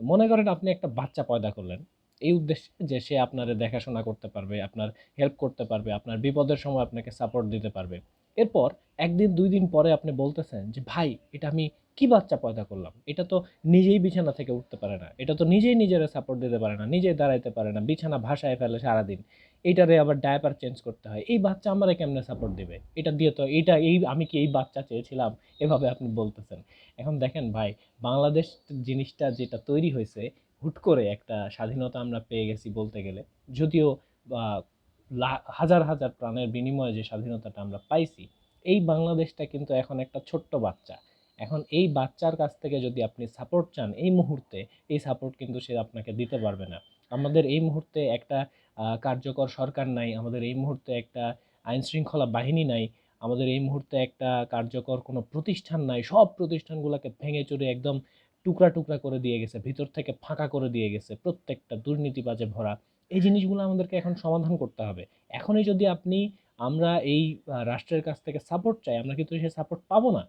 মনে করেন আপনি একটা বাচ্চা পয়দা করলেন, এই উদ্দেশ্যে যে সে আপনার দেখাশোনা করতে পারবে, আপনার হেল্প করতে পারবে, আপনার বিপদের সময় আপনাকে সাপোর্ট দিতে পারবে। এরপর একদিন, দুই দিন পরে আপনি বলতেছেন যে, ভাই, এটা আমি কি বাচ্চা পয়দা করলাম? এটা তো নিজেই বিছানা থেকে উঠতে পারে না। এটা তো নিজেই নিজের সাপোর্ট দিতে পারে না, নিজেই দাঁড়াইতে পারে না, বিছানা ভাসায় ফেলে সারাদিন। এইটারে আবার ডায়াপার চেঞ্জ করতে হয়। এই বাচ্চা আমারে কেমনে সাপোর্ট দেবে? এটা দিয়ে তো এটা, এই, আমি কি এই বাচ্চা চেয়েছিলাম? এভাবে আপনি বলতেছেন। এখন দেখেন ভাই, বাংলাদেশ জিনিসটা যেটা তৈরি হয়েছে, হুট করে একটা স্বাধীনতা আমরা পেয়ে গেছি বলতে গেলে। যদিও হাজার হাজার প্রাণের বিনিময়ে যে স্বাধীনতাটা আমরা পাইছি, এই বাংলাদেশটা কিন্তু এখন একটা ছোট্ট বাচ্চা। এখন এই বাচ্চার কাছ থেকে যদি আপনি সাপোর্ট চান, এই মুহূর্তে এই সাপোর্ট কিন্তু সে আপনাকে দিতে পারবে না। আমাদের এই মুহূর্তে একটা কার্যকর সরকার নাই, আমাদের এই মুহূর্তে একটা আইন শৃঙ্খলা বাহিনী নাই, আমাদের এই মুহূর্তে একটা কার্যকর কোনো প্রতিষ্ঠান নাই, সব প্রতিষ্ঠানগুলোকে ভেঙে চুরে একদম টুকরা টুকরা করে দিয়ে গেছে, ভিতর থেকে ফাঁকা করে দিয়ে গেছে, প্রত্যেকটা দুর্নীতিবাজে ভরা। এই জিনিসগুলো আমাদেরকে এখন সমাধান করতে হবে। এখনই যদি আপনি, আমরা এই রাষ্ট্রের কাছ থেকে সাপোর্ট চাই, আমরা কিন্তু সেই সাপোর্ট পাবো না।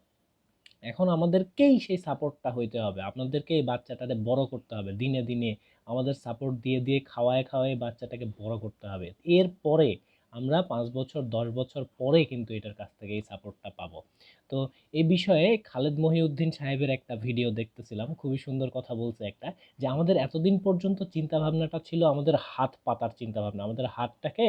এখন আমাদেরকেই সেই সাপোর্টটা হইতে হবে। আপনাদেরকে এই বাচ্চাটাকে বড় করতে হবে। দিনে দিনে আমাদের সাপোর্ট দিয়ে দিয়ে খাওয়ায় খাওয়ায় বাচ্চাটাকে বড় করতে হবে। এরপরে আমরা পাঁচ বছর, দশ বছর পরে কিন্তু এটার কাছ থেকে এই সাপোর্টটা পাবো। তো এই বিষয়ে খালেদ মহিউদ্দিন সাহেবের একটা ভিডিও দেখতেছিলাম, খুবই সুন্দর কথা বলছে একটা, যে আমাদের এতদিন পর্যন্ত চিন্তা ভাবনাটা ছিল আমাদের হাত পাতার চিন্তা ভাবনা আমাদের হাতটাকে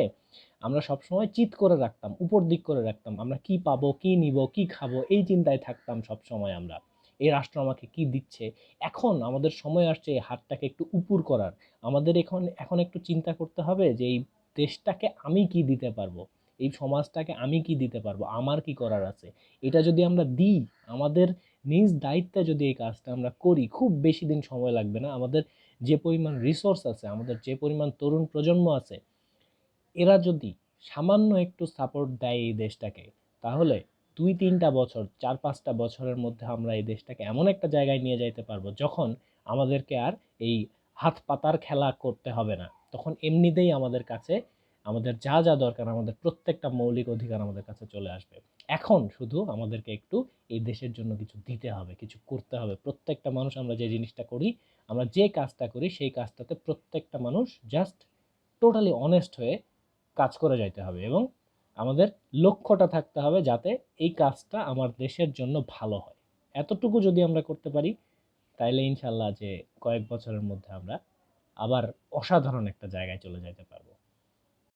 আমরা সবসময় চিত করে রাখতাম, উপর দিক করে রাখতাম, আমরা কি পাবো, কি নিব, কি খাব, এই চিন্তায় থাকতাম সব সময় আমরা। এই রাষ্ট্র আমাকে কি দিচ্ছে? এখন আমাদের সময় আসছে এই হাতটাকে একটু উপুর করার। আমাদের এখন এখন একটু চিন্তা করতে হবে যে এই দেশটাকে আমি কি দিতে পারব? এই সমাজটাকে আমি কি দিতে পারব? আমার কি করার আছে? এটা যদি আমরা দিই, আমাদের নিজ দায়িত্বে যদি এই কাজটা আমরা করি, খুব বেশি দিন সময় লাগবে না। আমাদের যে পরিমাণ রিসোর্স আছে, আমাদের যে পরিমাণ তরুণ প্রজন্ম আছে, এরা যদি সামান্য একটু সাপোর্ট দেয় এই দেশটাকে, তাহলে দুই তিনটা বছর, চার পাঁচটা বছরের মধ্যে আমরা এই দেশটাকে এমন একটা জায়গায় নিয়ে যাইতে পারব, যখন আমাদেরকে আর এই হাত পাতার খেলা করতে হবে না। তখন এমনিতেই আমাদের কাছে, আমাদের যা যা দরকার, আমাদের প্রত্যেকটা মৌলিক অধিকার আমাদের কাছে চলে আসবে। এখন শুধু আমাদেরকে একটু এই দেশের জন্য কিছু দিতে হবে, কিছু করতে হবে। প্রত্যেকটা মানুষ আমরা যে জিনিসটা করি, আমরা যে কাজটা করি, সেই কাজটাতে প্রত্যেকটা মানুষ জাস্ট টোটালি অনেস্ট হয়ে কাজ করে যাইতে হবে এবং আমাদের লক্ষ্যটা থাকতে হবে যাতে এই কাজটা আমার দেশের জন্য ভালো হয়। এতটুকু যদি আমরা করতে পারি, তাইলে ইনশাল্লাহ যে কয়েক বছরের মধ্যে আমরা আবার অসাধারণ একটা জায়গায় চলে যেতে পারব।